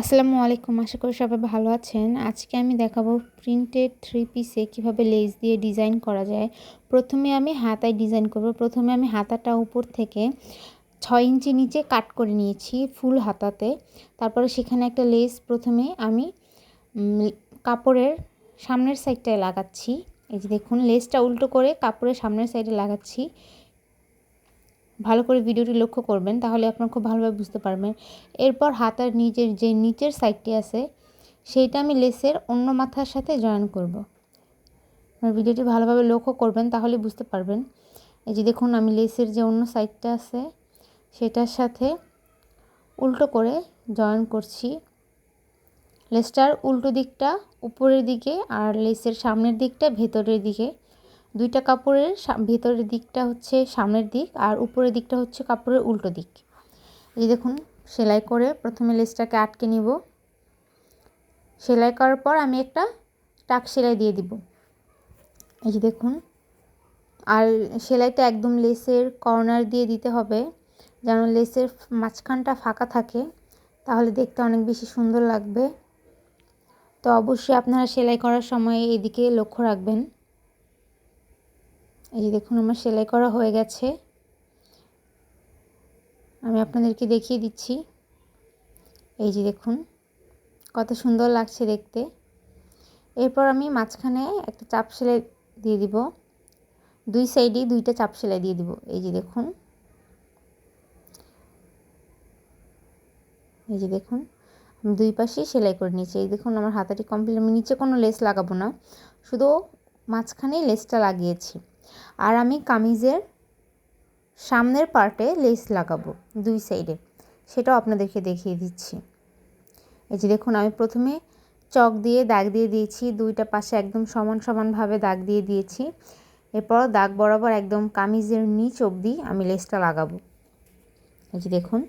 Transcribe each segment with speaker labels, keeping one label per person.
Speaker 1: আসসালামু আলাইকুম, আশা করি সবাই ভালো আছেন। আজকে আমি দেখাবো প্রিন্টেড থ্রি পিসে কীভাবে লেস দিয়ে ডিজাইন করা যায়। প্রথমে আমি হাতায় ডিজাইন করব। প্রথমে আমি হাতাটা উপর থেকে ছয় ইঞ্চি নিচে কাট করে নিয়েছি ফুল হাতাতে। তারপরে সেখানে একটা লেস প্রথমে আমি কাপড়ের সামনের সাইডটায় লাগাচ্ছি। এই যে দেখুন লেসটা উল্টো করে কাপড়ের সামনের সাইডে লাগাচ্ছি। ভালো করে ভিডিওটি লক্ষ্য করবেন, তাহলে আপনার খুব ভালোভাবে বুঝতে পারবেন। এরপর হাতার নিচের যে নিচের সাইডটি আছে, সেইটা আমি লেসের অন্য মাথার সাথে জয়েন করব। ভিডিওটি ভালোভাবে লক্ষ্য করবেন, তাহলে বুঝতে পারবেন। এই যে দেখুন, আমি লেসের যে অন্য সাইডটা আছে, সেটার সাথে উল্টো করে জয়েন করছি। লেসটার উল্টো দিকটা উপরের দিকে আর লেসের সামনের দিকটা ভেতরের দিকে। দুইটা কাপড়ের ভেতরের দিকটা হচ্ছে সামনের দিক আর উপরের দিকটা হচ্ছে কাপড়ের উল্টো দিক। এই দেখুন, সেলাই করে প্রথমে লেসটাকে আটকে নিব। সেলাই করার পর আমি একটা টাক সেলাই দিয়ে দিব। এই যে দেখুন, আর সেলাইটা একদম লেসের কর্নার দিয়ে দিতে হবে। যেন লেসের মাঝখানটা ফাঁকা থাকে, তাহলে দেখতে অনেক বেশি সুন্দর লাগবে। তো অবশ্যই আপনারা সেলাই করার সময় এদিকে লক্ষ্য রাখবেন। এই যে দেখুন, আমার সেলাই করা হয়ে গেছে। আমি আপনাদেরকে দেখিয়ে দিচ্ছি। এই যে দেখুন, কত সুন্দর লাগছে দেখতে। এরপর আমি মাঝখানে একটা চাপ সেলাই দিয়ে দিব। দুই সাইডেই দুইটা চাপ সেলাই দিয়ে দিব। এই যে দেখুন। এই যে দেখুন, আমি দুই পাশেই সেলাই করে নিয়েছি। এই দেখুন, আমার হাতাটি কমপ্লিট। আমি নিচে কোনো লেস লাগাবো না। শুধু মাঝখানেই লেসটা লাগিয়েছি। আর আমি কামিজের সামনের পার্টে লেস লাগাবো, দুই সাইডে। সেটাও আপনাদেরকে দেখিয়ে দিচ্ছি। এই যে দেখুন, আমি প্রথমে চক দিয়ে দাগ দিয়ে দিয়েছি, দুইটা পাশে একদম সমান সমানভাবে দাগ দিয়ে দিয়েছি। এরপর দাগ বরাবর একদম কামিজের নিচ অবধি আমি লেসটা লাগাবো। এই যে দেখুন,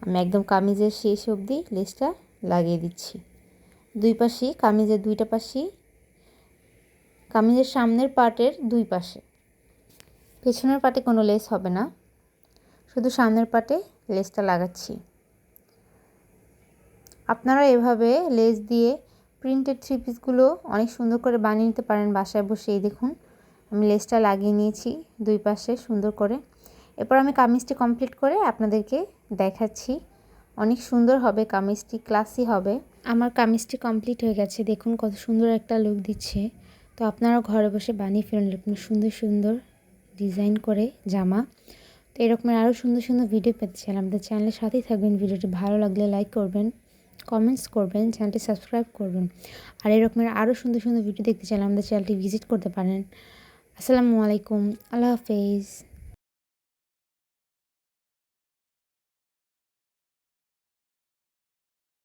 Speaker 1: আমি একদম কামিজের শেষ অবধি লেসটা লাগিয়ে দিচ্ছি। দুই পাশেই, কামিজের দুইটা পাশেই কামিজের সামনের পার্টের দুই পাশে। পেছনের পাটে কোনো লেস হবে না। শুধু সামনের পাটে লেসটা লাগাচ্ছি। আপনারা এভাবে লেস দিয়ে প্রিন্টেড থ্রি পিসগুলো অনেক সুন্দর করে বানিয়ে নিতে পারেন বাসায় বসে। এই দেখুন, আমি লেসটা লাগিয়ে নিয়েছি দুই পাশে সুন্দর করে। এরপর আমি কামিজটি কমপ্লিট করে আপনাদেরকে দেখাচ্ছি। অনেক সুন্দর হবে কামিজটি, ক্লাসি হবে। আমার কামিজটি কমপ্লিট হয়ে গেছে। দেখুন কত সুন্দর একটা লুক দিচ্ছে। তো আপনারা ঘরে বসে বানিয়ে ফেলুন এরকম সুন্দর সুন্দর ডিজাইন করে জামা। তো এরকমের আরও সুন্দর সুন্দর ভিডিও পেতে চাই আমাদের চ্যানেলের সাথেই থাকবেন। ভিডিওটি ভালো লাগলে লাইক করবেন কমেন্টস করবেন চ্যানেলটি সাবস্ক্রাইব করবেন। আর এরকমের আরও সুন্দর সুন্দর ভিডিও দেখতে চাইলে আমাদের চ্যানেলটি ভিজিট করতে পারেন। আসসালামু আলাইকুম, আল্লাহ হাফেজ।